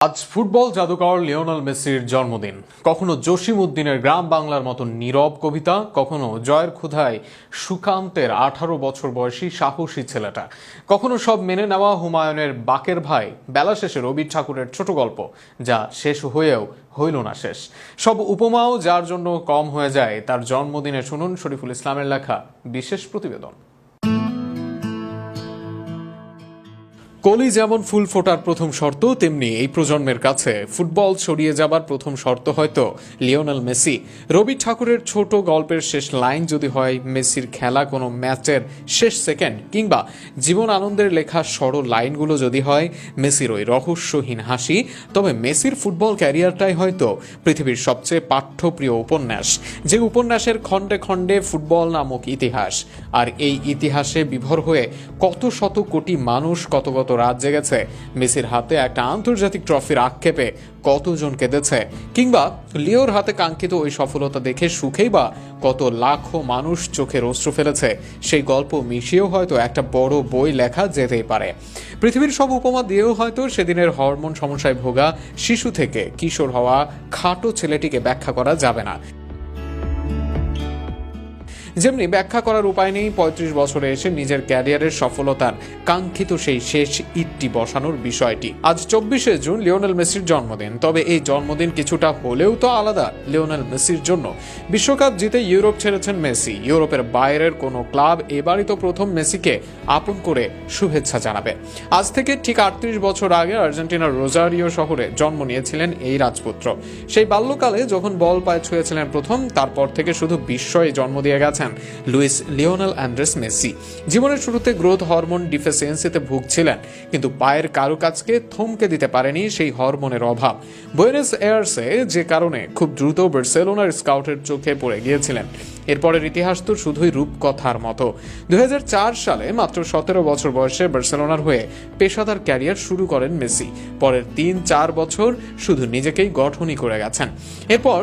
আজ ফুটবল জাদুকর লিওনাল মেসির জন্মদিন। কখনো জসিম উদ্দিনের গ্রাম বাংলার মতো নীরব কবিতা, কখনো জয়ের ক্ষুধায় সুকান্তের আঠারো বছর বয়সী সাহসী ছেলেটা। কখনো সব মেনে নেওয়া হুমায়ুনের বাকের ভাই, বেলা শেষে রবি ঠাকুরের ছোট গল্প, যা শেষ হয়েও হইল না শেষ। সব উপমাও যার জন্য কম হয়ে যায়, তার জন্মদিনে শুনুন শরীফুল ইসলামের লেখা বিশেষ প্রতিবেদন। কলি যেমন ফুল ফোটার প্রথম শর্ত, তেমনি এই প্রজন্মের কাছে ফুটবল ছড়িয়ে যাবার প্রথম শর্ত হয়তো লিওনেল মেসি। রবি ঠাকুরের ছোট গল্পের শেষ লাইন যদি হয়, মেসির খেলা কোনো ম্যাচের শেষ সেকেন্ড কিংবা জীবন আনন্দের লেখা সরল লাইনগুলো যদি হয়, মেসির ওই রহস্যহীন হাসি, তবে মেসির ফুটবল ক্যারিয়ারটাই হয়তো পৃথিবীর সবচেয়ে পাঠ্যপ্রিয় উপন্যাস, যে উপন্যাসের খণ্ডে খণ্ডে ফুটবল নামক ইতিহাস। আর এই ইতিহাসে বিভোর হয়ে কত শত কোটি মানুষ কত কত রাত জেগেছে। মেসির হাতে একটা আন্তর্জাতিক ট্রফির আক্ষেপে কতজন কেঁদেছে? কিংবা লিওর হাতে কাঙ্ক্ষিত ওই সফলতা দেখে সুখেই বা কত লাখো মানুষ চোখের অশ্রু ফেলেছে? সেই গল্প মিশিয়েও হয়তো একটা বড় বই লেখা যেতেই পারে। পৃথিবীর সব উপমা দিয়েও হয়তো সেদিনের হরমোন সমস্যায় ভোগা শিশু থেকে কিশোর হওয়া খাটো ছেলেটিকে ব্যাখ্যা করা যাবে না। যেমনি ব্যাখ্যা করার উপায় নেই, পঁয়ত্রিশ বছরে এসে নিজের ক্যারিয়ারের সফলতার কাঙ্ক্ষিত সেই শেষ ইটটি বসানোর বিষয়টি। আজ চব্বিশে জুন লিওনেল মেসির জন্মদিন, তবে এই জন্মদিন কিছুটা হলেও তো আলাদা লিওনেল মেসির জন্য। বিশ্বকাপ জিতে ইউরোপ ছেড়েছেন মেসি। ইউরোপের বাইরের কোনো ক্লাব এবারই তো প্রথম মেসিকে আপন করে শুভেচ্ছা জানাবে। আজ থেকে ঠিক আটত্রিশ বছর আগে আর্জেন্টিনার রোজারিও শহরে জন্ম নিয়েছিলেন এই রাজপুত্র। সেই বাল্যকালে যখন বল পায়ে ছুঁয়েছিলেন প্রথম, তারপর থেকে শুধু বিস্ময়ে জন্ম দিয়ে গেছেন। Luis Lionel Andrés Messi. জীবনের শুরুতে গ্রোথ হরমোন ডিফিসিয়েন্সিতে ভুগছিলেন, কিন্তু পায়ের কারুকাজকে থমকে দিতে পারেনি সেই হরমোনের অভাব। বুয়েনোস এয়ারসে যে কারণে খুব দ্রুত বার্সেলোনার স্কাউটের চোখে পড়ে গিয়েছিলেন। এরপরের ইতিহাস তো শুধুই রূপকথার মতো। দুই হাজার চার সালে মাত্র সতেরো বছর বয়সে বার্সেলোনার হয়ে পেশাদার ক্যারিয়ার শুরু করেন মেসি। পরের তিন চার বছর শুধু নিজেকেই গঠনই করে গেছেন। এরপর